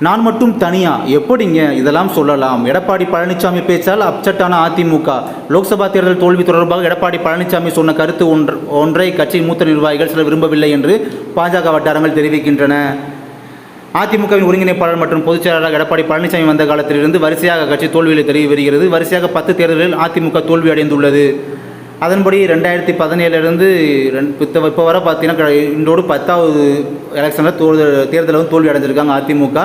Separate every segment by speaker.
Speaker 1: நான் மட்டும் தனியா? எப்படிங்க இதெல்லாம் சொல்லலாம்? எடப்பாடி பழனிசாமி பேச்சால் அப்செட்டான அதிமுக. லோக்சபா தேர்தல் தோல்வி தொடர்பாக எடப்பாடி பழனிசாமி சொன்ன கருத்து ஒன்று ஒன்றை கட்சியின் மூத்த நிர்வாகிகள் சிலர் விரும்பவில்லை என்று பாஜக வட்டாரங்கள் தெரிவிக்கின்றன. அதிமுகவின் ஒருங்கிணைப்பாளர் மற்றும் பொதுச் செயலாளர் எடப்பாடி பழனிசாமி வந்த காலத்திலிருந்து வரிசையாக கட்சி தோல்வியில் தெரிய வருகிறது. வரிசையாக பத்து தேர்தலில் அதிமுக தோல்வி அடைந்துள்ளது அதன்படி ரெண்டாயிரத்தி பதினேழுலேருந்து இப்போ இப்போ வர பார்த்தீங்கன்னா இன்றோடு பத்தாவது எலெக்ஷனில் தோல் தேர்தலில் வந்து தோல்வி அடைஞ்சிருக்காங்க அதிமுக.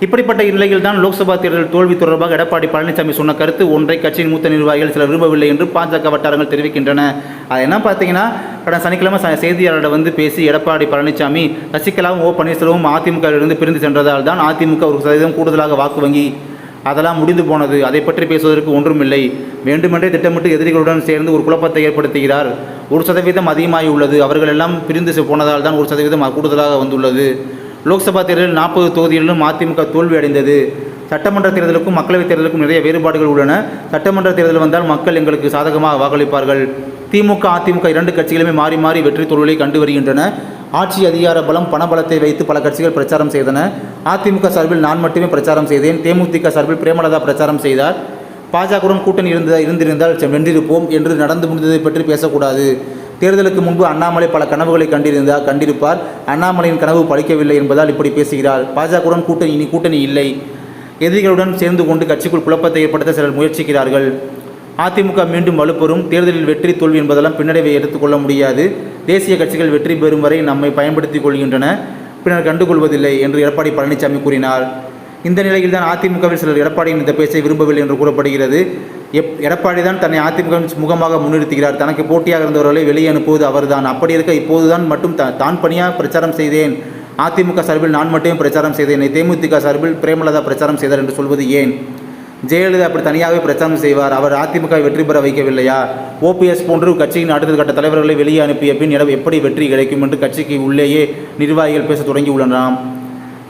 Speaker 1: இப்படிப்பட்ட நிலையில் தான் லோக்சபா தேர்தல் தோல்வி தொடர்பாக எடப்பாடி பழனிசாமி சொன்ன கருத்து ஒன்றை கட்சியின் மூத்த நிர்வாகிகள் சில விரும்பவில்லை என்று பாஜக வட்டாரங்கள் தெரிவிக்கின்றன. அது என்ன பார்த்தீங்கன்னா கடந்த சனிக்கிழமை ச- செய்தியாளர்களிடம் வந்து பேசி எடப்பாடி பழனிசாமி சசிகலாவும் ஓ பன்னீர்செல்வம் அதிமுகவிலிருந்து பிரிந்து சென்றதால் தான் அதிமுக ஒரு சதவீதம் கூடுதலாக வாக்கு வங்கி அதெல்லாம் முடிந்து போனது. அதை பற்றி பேசுவதற்கு ஒன்றுமில்லை. வேண்டுமென்றே திட்டமிட்டு எதிரிகளுடன் சேர்ந்து ஒரு குழப்பத்தை ஏற்படுத்துகிறார். ஒரு சதவீதம் அதிகமாகி உள்ளது அவர்கள் எல்லாம் பிரிந்து போனதால் தான் ஒரு சதவீதம் கூடுதலாக வந்துள்ளது. லோக்சபா தேர்தலில் நாற்பது தொகுதிகளிலும் அதிமுக தோல்வி அடைந்தது. சட்டமன்ற தேர்தலுக்கும் மக்களவைத் தேர்தலுக்கும் நிறைய வேறுபாடுகள் உள்ளன. சட்டமன்ற தேர்தல் வந்தால் மக்கள் எங்களுக்கு சாதகமாக வாக்களிப்பார்கள். திமுக அதிமுக இரண்டு கட்சிகளுமே மாறி மாறி வெற்றி தோல்வியை கண்டு வருகின்றன. ஆட்சி அதிகார பலம் பணபலத்தை வைத்து பல கட்சிகள் பிரச்சாரம் செய்தன. அதிமுக சார்பில் நான் மட்டுமே பிரச்சாரம் செய்தேன். தேமுதிக சார்பில் பிரேமலதா பிரச்சாரம் செய்தார். பாஜகவுடன் கூட்டணி இருந்த இருந்திருந்தால் வென்றிருப்போம் என்று நடந்து முடிந்ததை பற்றி பேசக்கூடாது. தேர்தலுக்கு முன்பு அண்ணாமலை பல கனவுகளை கண்டிருந்தார் கண்டிருப்பார். அண்ணாமலையின் கனவு பழிக்கவில்லை என்பதால் இப்படி பேசுகிறார். பாஜகவுடன் கூட்டணி இனி கூட்டணி இல்லை. எதிரிகளுடன் சேர்ந்து கொண்டு கட்சிக்குள் குழப்பத்தை ஏற்படுத்த சிலர் முயற்சிக்கிறார்கள். அதிமுக மீண்டும் வலுப்பெறும். தேர்தலில் வெற்றி தோல்வி என்பதெல்லாம் பின்னடைவை எடுத்துக்கொள்ள முடியாது. தேசிய கட்சிகள் வெற்றி பெறும் வரை நம்மை பயன்படுத்திக் கொள்கின்றன. பின்னர் கண்டுகொள்வதில்லை என்று எடப்பாடி பழனிசாமி கூறினார். இந்த நிலையில் தான் அதிமுகவில் சிலர் எடப்பாடியின் இந்த பேச்சை விரும்பவில்லை என்று கூறப்படுகிறது. எப் எடப்பாடி தான் தன்னை அதிமுக முகமாக முன்னிறுத்துகிறார். தனக்கு போட்டியாக இருந்தவர்களை வெளியே அனுப்புவது அவர்தான். அப்படி இருக்க இப்போதுதான் மட்டும் த- தான் பணியாக பிரச்சாரம் செய்தேன். அதிமுக சார்பில் நான் மட்டுமே பிரச்சாரம் செய்தேன். தேமுதிக சார்பில் பிரேமலதா பிரச்சாரம் செய்தார் என்று சொல்வது ஏன்? ஜெயலலிதா அப்படி தனியாகவே பிரச்சாரம் செய்வார். அவர் அதிமுக வெற்றி பெற வைக்கவில்லையா? ஓபிஎஸ் போன்று கட்சியின் அடுத்த கட்ட தலைவர்களை வெளியே அனுப்பிய பின் இடம் எப்படி வெற்றி கிடைக்கும் என்று கட்சிக்கு உள்ளேயே நிர்வாகிகள் பேச தொடங்கியுள்ளனாம்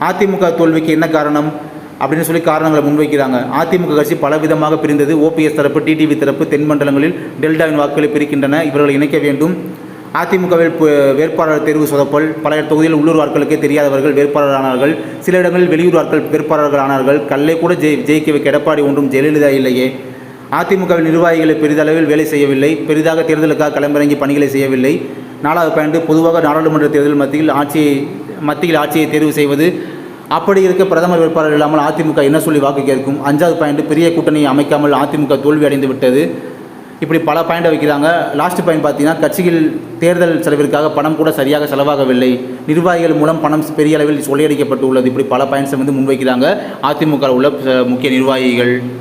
Speaker 1: அதிமுக தோல்விக்கு என்ன காரணம்? அப்படின்னு சொல்லி காரணங்களை முன்வைக்கிறாங்க. அதிமுக கட்சி பலவிதமாக பிரிந்தது. ஓபிஎஸ் தரப்பு டிடிவி தரப்பு தென் மண்டலங்களில் டெல்டாவின் வாக்குகளை பிரிக்கின்றன. இவர்களை இணைக்க வேண்டும். அதிமுகவில் வேட்பாளர் தேர்வு சொதப்பல் பல தொகுதியில் உள்ளூர் வாக்களுக்கே தெரியாதவர்கள் வேட்பாளர் ஆனார்கள் சில இடங்களில் வெளியூர் வாக்கள் வேட்பாளர்கள் ஆனார்கள் கல்லை கூட ஜெய் ஜெயிக்க வைக்க எடப்பாடி ஒன்றும் ஜெயலலிதா இல்லையே. அதிமுகவின் நிர்வாகிகளை பெரிதளவில் வேலை செய்யவில்லை. பெரிதாக தேர்தலுக்காக களமிறங்கி பணிகளை செய்யவில்லை. நாலாவது பாயிண்ட் பொதுவாக நாடாளுமன்ற தேர்தல் மத்தியில் ஆட்சியை மத்தியில் ஆட்சியை தேர்வு செய்வது. அப்படி இருக்க பிரதமர் வேட்பாளர் இல்லாமல் அதிமுக என்ன சொல்லி வாக்கு கேட்கும்? அஞ்சாவது பாயிண்ட் பெரிய கூட்டணியை அமைக்காமல் அதிமுக தோல்வி அடைந்து விட்டது இப்படி பல பாயிண்டை வைக்கிறாங்க. லாஸ்ட் பாயிண்ட் பார்த்தீங்கன்னா கட்சியில் தேர்தல் செலவிற்காக பணம் கூட சரியாக செலவாகவில்லை. நிர்வாகிகள் மூலம் பணம் பெரிய அளவில் கொள்ளையடிக்கப்பட்டு உள்ளது இப்படி பல பாயிண்ட்ஸை வந்து முன்வைக்கிறாங்க. அதிமுக உள்ள முக்கிய நிர்வாகிகள்.